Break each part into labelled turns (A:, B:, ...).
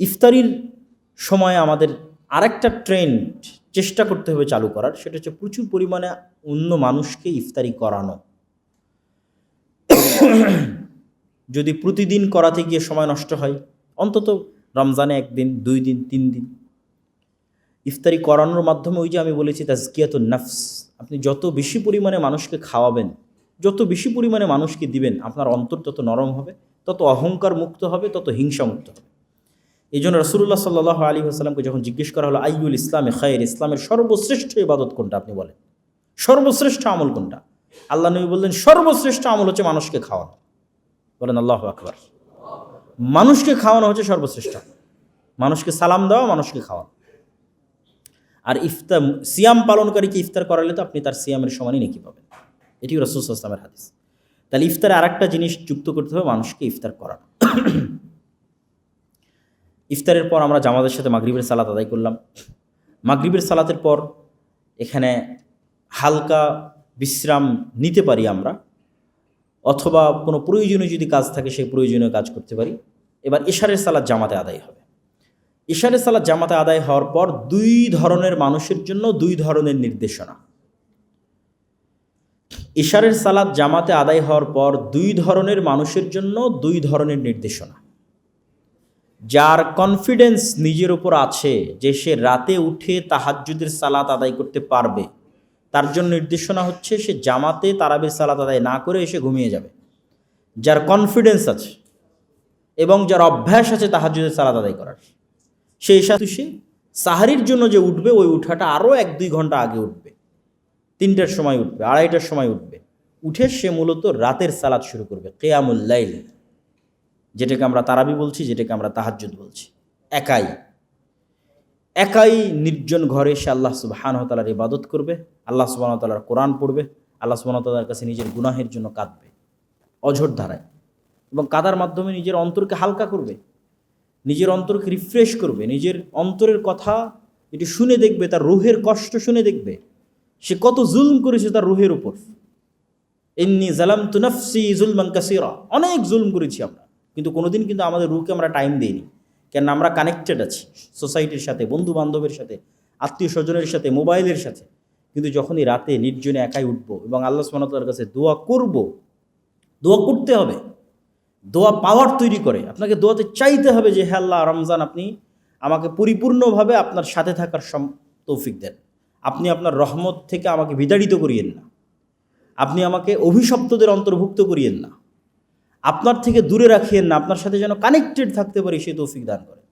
A: ইফতারির সময় আমাদের আরেকটা ট্রেন্ড চেষ্টা করতে হবে চালু করার, সেটা হচ্ছে প্রচুর পরিমাণে অন্য মানুষকে ইফতারি করানো। যদি প্রতিদিন করাতে গিয়ে সময় নষ্ট হয়, অন্তত রমজানে একদিন, দুই দিন, তিন দিন। ইফতারি করানোর মাধ্যমে ওই যে আমি বলেছি তাজকিয়াত নাফস, আপনি যত বেশি পরিমাণে মানুষকে খাওয়াবেন, যত বেশি পরিমাণে মানুষকে দিবেন, আপনার অন্তর তত নরম হবে, তত অহংকার মুক্ত হবে, তত হিংসা মুক্ত হবে। এই জন্য রসুল্লাহ সাল্লাহ আলী আসসালামকে যখন জিজ্ঞেস করা হলো আইউল ইসলামে খায়ের? ইসলামের সর্বশ্রেষ্ঠ ইবাদত কোনটা আপনি বলেন? সর্বশ্রেষ্ঠ আমল কোনটা? আল্লাহ নবী বললেন, সর্বশ্রেষ্ঠ আমল হচ্ছে মানুষকে খাওয়ানো। বলেন, আল্লাহ আকবার। মানুষকে খাওয়ানো হচ্ছে সর্বশ্রেষ্ঠ। মানুষকে সালাম দেওয়া, মানুষকে খাওয়ানো। আর ইফতার সিয়াম পালনকারীকে ইফতার করালে তো আপনি তার সিয়ামের সমানই নাকি পাবেন। এটি রসুল ইসলামের হাদিস। তাহলে ইফতারে আর একটা জিনিস যুক্ত করতে হবে, মানুষকে ইফতার করানো। ইফতারের পর আমরা জামাতের সাথে মাগরিবের সালাত আদায় করলাম। মাগরিবের সালাতের পর এখানে হালকা বিশ্রাম নিতে পারি আমরা, অথবা কোনো প্রয়োজনীয় যদি কাজ থাকে সেই প্রয়োজনীয় কাজ করতে পারি। এবার ইশারের সালাদ জামাতে আদায় হবে। ইশারের সালাদ জামাতে আদায় হওয়ার পর দুই ধরনের মানুষের জন্য দুই ধরনের নির্দেশনা। ইশারের সালাদ জামাতে আদায় হওয়ার পর দুই ধরনের মানুষের জন্য দুই ধরনের নির্দেশনা। যার কনফিডেন্স নিজের উপর আছে যে সে রাতে উঠে তাহাজ্জুদের সালাত আদায় করতে পারবে। তার জন্য নির্দেশনা হচ্ছে সে জামাতে তারাবির সালাত আদায় না করে এসে ঘুমিয়ে যাবে। যার কনফিডেন্স আছে এবং যার অভ্যাস আছে তাহাজ্জুদের সালাত আদায় করার, সেই সাথে সে সাহারির জন্য যে উঠবে, ওই উঠাটা আরও এক দুই ঘণ্টা আগে উঠবে। তিনটার সময় উঠবে, আড়াইটার সময় উঠবে। উঠে সে মূলত রাতের সালাদ শুরু করবে কেয়ামুল্লাইল যেটাকে আমরা তারাবি বলছি, যেটাকে আমরা তাহাজ্জুদ বলছি। একাই। একাই নির্জন ঘরে সে আল্লাহ সুবাহানতালার ইবাদত করবে, আল্লাহ সুবাহতালার কোরআন পড়বে, আল্লাহ সুবাহতালার কাছে নিজের গুনাহের জন্য কাঁদবে। অঝোর ধারায়। এবং কাদার মাধ্যমে নিজের অন্তরকে হালকা করবে, নিজের অন্তরকে রিফ্রেশ করবে, নিজের অন্তরের কথা এটি শুনে দেখবে, তার রুহের কষ্ট শুনে দেখবে। সে কত জুলম করেছে তার রুহের উপর। এমনি জালাম তুনাফসি জুলমান কাসিরা। অনেক জুলম করেছি আমরা। কিন্তু কোনোদিন কিন্তু আমাদের রুহকে আমরা টাইম দিইনি। কেন আমরা কানেক্টেড আছি সোসাইটির সাথে বন্ধু বান্ধবের সাথে আত্মীয় স্বজনের সাথে মোবাইলের সাথে। কিন্তু যখনই রাতে নির্জনে একাই উঠব এবং আল্লাহ সুবাহতার কাছে দোয়া করব, দোয়া করতে হবে, দোয়া পাওয়ার তৈরি করে, আপনাকে দোয়াতে চাইতে হবে যে হ্যাঁ আল্লাহ, রমজান আপনি আমাকে পরিপূর্ণভাবে আপনার সাথে থাকার সম, তৌফিক দেন। আপনি আপনার রহমত থেকে আমাকে বিতাড়িত করিয়েন না। আপনি আমাকে অভিশপ্তদের অন্তর্ভুক্ত করিয়েন না। আপনার থেকে দূরে রাখিয়েন না, আপনার সাথে যেন কানেক্টেড থাকতে পারি, সেই তৌফিক দান করে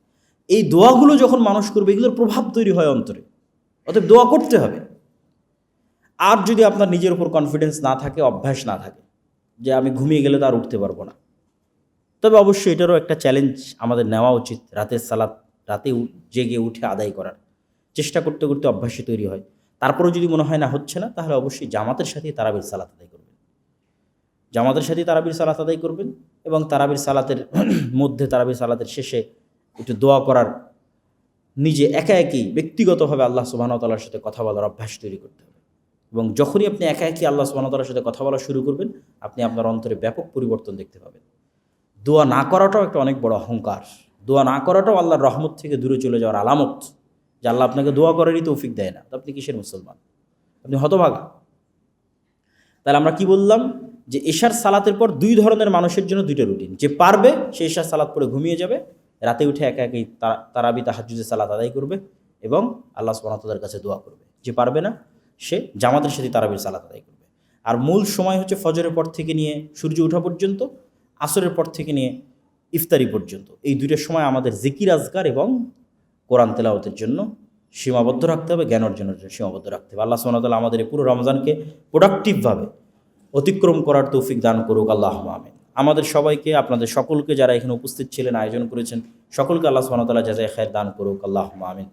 A: এই দোয়াগুলো যখন মানুষ করবে, এগুলোর প্রভাব তৈরি হয় অন্তরে। অতএব দোয়া করতে হবে। আর যদি আপনার নিজের উপর কনফিডেন্স না থাকে, অভ্যাস না থাকে, যে আমি ঘুমিয়ে গেলে তো আর উঠতে পারব না। তবে অবশ্যই এটারও একটা চ্যালেঞ্জ আমাদের নেওয়া উচিত রাতের সালাত, রাতে জেগে উঠে আদায় করার। চেষ্টা করতে করতে অভ্যাসে তৈরি হয়। তারপরেও যদি মনে হয় না হচ্ছে না, তাহলে অবশ্যই জামাতের সাথেই তারাবির সালাত আদায় করবেন জামাতের সাথেই তারাবির সালাত আদায় করবেন এবং তারাবির সালাতের মধ্যে তারাবির সালাতের শেষে একটু দোয়া করার, নিজে একা একই ব্যক্তিগতভাবে আল্লাহ সুবাহতালার সাথে কথা বলার অভ্যাস তৈরি করতে হবে। এবং যখনই আপনি একা একই আল্লাহ সুবাহতালার সাথে কথা বলা শুরু করবেন, আপনি আপনার অন্তরে ব্যাপক পরিবর্তন দেখতে পাবেন। দোয়া না করাটাও একটা অনেক বড় অহংকার। দোয়া না করাটাও আল্লাহর রহমত থেকে দূরে চলে যাওয়ার আলামত, যে আল্লাহ আপনাকে দোয়া করারই তৌফিক দেয় না। আপনি কিসের মুসলমান? আপনি হতভাগা। তাহলে আমরা কি বললাম? যে এশার সালাতের পর দুই ধরনের মানুষের জন্য দুইটা রুটিন। যে পারবে, সে এশার সালাত পরে ঘুমিয়ে যাবে, রাতে উঠে একা একাই তারা- তারাবি তাহাজুদের সালাত আদায় করবে এবং আল্লাহ সুবাহতাদের কাছে দোয়া করবে। যে পারবে না, সে জামাতের সাথে তারাবির সালাত আদায় করবে। আর মূল সময় হচ্ছে ফজরের পর থেকে নিয়ে সূর্য ওঠা পর্যন্ত, আসরের পর থেকে নিয়ে ইফতারি পর্যন্ত। এই দুইটা সময় আমাদের জিকির আজগার এবং কোরআন তেলাওয়াতের জন্য সীমাবদ্ধ রাখতে হবে, জ্ঞান অর্জনের জন্য সীমাবদ্ধ রাখতে হবে। আল্লাহ সুবহানাহু আমাদের এই পুরো রমজানকে প্রোডাক্টিভভাবে অতিক্রম করার তৌফিক দান করুক আল্লাহ আমিন। আমাদের সবাইকে, আপনাদের সকলকে যারা এখানে উপস্থিত ছিলেন, আয়োজন করেছেন, সকলকে আল্লাহ সুবহানাহু যাচাই খায়ের দান করুক আল্লাহ আমিন।